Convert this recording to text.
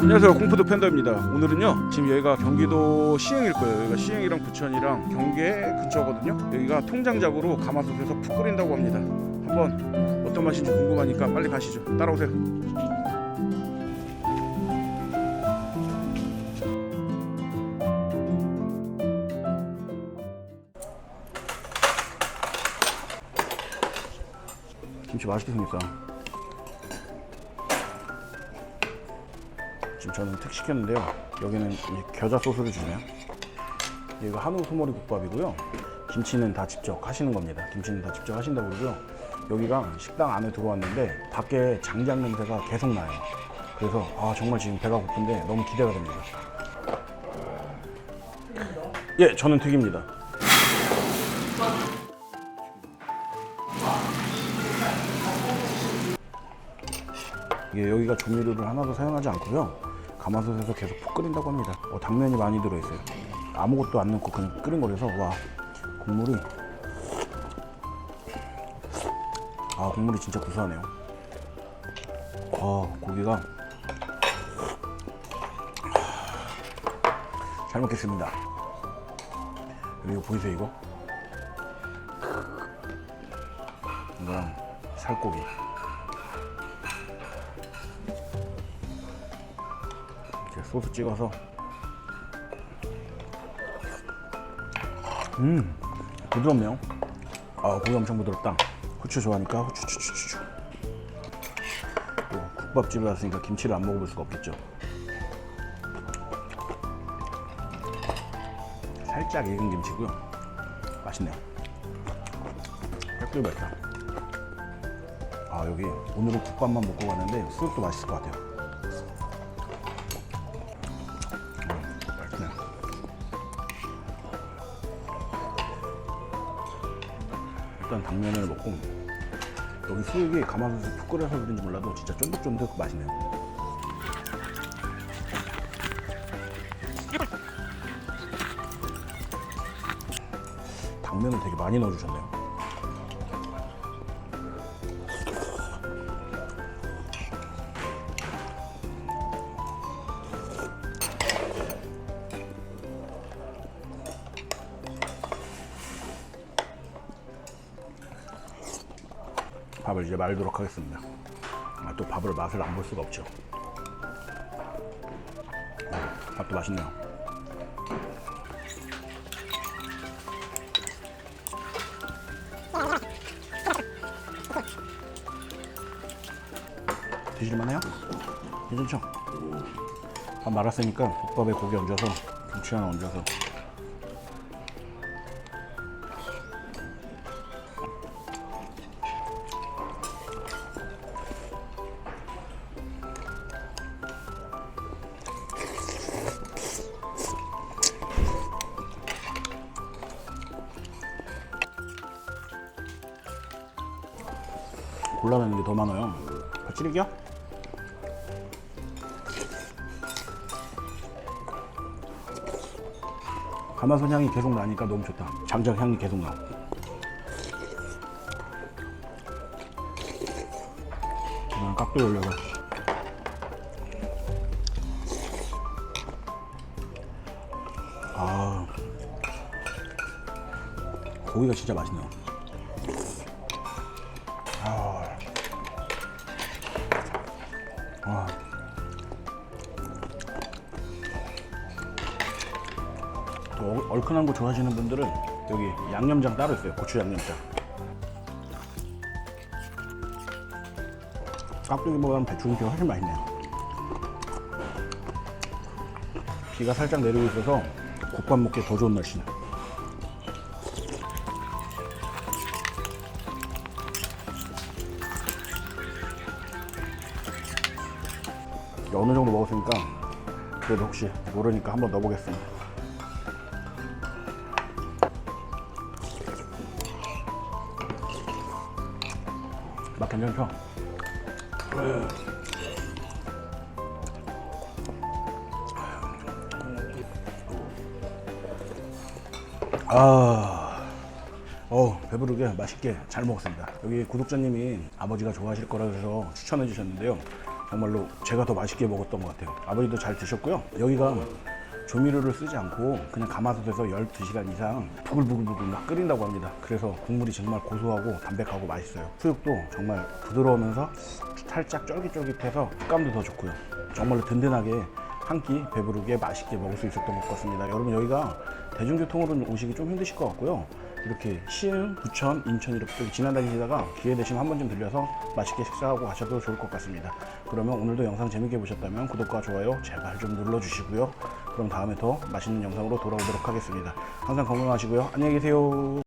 안녕하세요. 공푸드 팬더입니다. 오늘은요 지금 여기가 경기도 시흥일 거예요. 여기가 시흥이랑 부천이랑 경계 근처거든요. 여기가 통장작으로 가마솥에서 푹 끓인다고 합니다. 한번 어떤 맛인지 궁금하니까 빨리 가시죠. 따라오세요 김치 맛있게 생겼다 지금 저는 특 시켰는데요. 여기는 겨자 소스를 주네요. 여기가 한우 소머리 국밥이고요. 김치는 다 직접 하시는 겁니다. 김치는 다 직접 하신다고 그러고요. 여기가 식당 안에 들어왔는데 밖에 장작 냄새가 계속 나요. 그래서 아 정말 지금 배가 고픈데 너무 기대가 됩니다. 예, 저는 튀깁니다. 이게 여기가 조미료를 하나도 사용하지 않고요. 가마솥에서 계속 푹 끓인다고 합니다. 어, 당면이 많이 들어있어요. 아무것도 안 넣고 그냥 끓인 거라서 와 국물이 아 국물이 진짜 구수하네요. 아 고기가 잘 먹겠습니다. 그리고 보이세요 이거? 이거랑 살코기. 소스 찍어서. 음 부드럽네요. 아 고기 엄청 부드럽다. 후추 좋아하니까 후추 추추 추추. 또 국밥집에 왔으니까 김치를 안 먹어볼 수가 없겠죠. 살짝 익은 김치고요. 맛있네요. 깍두기 맛있다. 아 여기 오늘은 국밥만 먹고 갔는데 수육도 맛있을 것 같아요 일단 당면을 먹고 여기 수육이 가마솥에 푹 끓여서 그런지 몰라도 진짜 쫀득쫀득 맛있네요. 당면을 되게 많이 넣어주셨네요. 밥을 이제 말도록 하겠습니다. 아, 또 밥을 맛을 안 볼 수가 없죠. 아, 밥도 맛있네요. 드실만해요? 괜찮죠? 밥 말았으니까 국밥에 고기 얹어서 김치 하나 얹어서 골라내는 게 더 많아요. 거칠이겨? 가마솥 향이 계속 나니까 너무 좋다. 장작 향이 계속 나. 그냥 깍두기 올려서. 아, 고기가 진짜 맛있네요. 와. 또 얼- 얼큰한 거 좋아하시는 분들은 여기 양념장 따로 있어요. 고추 양념장. 깍두기보다는 배추김치가 훨씬 맛있네요. 비가 살짝 내리고 있어서 국밥 먹기 더 좋은 날씨네. 예, 어느 정도 먹었으니까 그래도 혹시 모르니까 한번 넣어보겠습니다. 맛 괜찮죠? 네. 아, 어 배부르게 맛있게 잘 먹었습니다. 여기 구독자님이 아버지가 좋아하실 거라 그래서 추천해 주셨는데요. 정말로 제가 더 맛있게 먹었던 것 같아요. 아버지도 잘 드셨고요. 여기가 조미료를 쓰지 않고 그냥 가마솥에서 12시간 이상 부글부글부글 막 끓인다고 합니다. 그래서 국물이 정말 고소하고 담백하고 맛있어요. 수육도 정말 부드러우면서 살짝 쫄깃쫄깃해서 식감도 더 좋고요. 정말로 든든하게 한 끼 배부르게 맛있게 먹을 수 있었던 것 같습니다. 여러분 여기가 대중교통으로는 오시기 좀 힘드실 것 같고요. 이렇게 시흥, 부천, 인천 이렇게 좀 지나다니시다가 기회 되시면 한 번쯤 들려서 맛있게 식사하고 가셔도 좋을 것 같습니다. 그러면 오늘도 영상 재밌게 보셨다면 구독과 좋아요 제발 좀 눌러주시고요. 그럼 다음에 더 맛있는 영상으로 돌아오도록 하겠습니다. 항상 건강하시고요. 안녕히 계세요.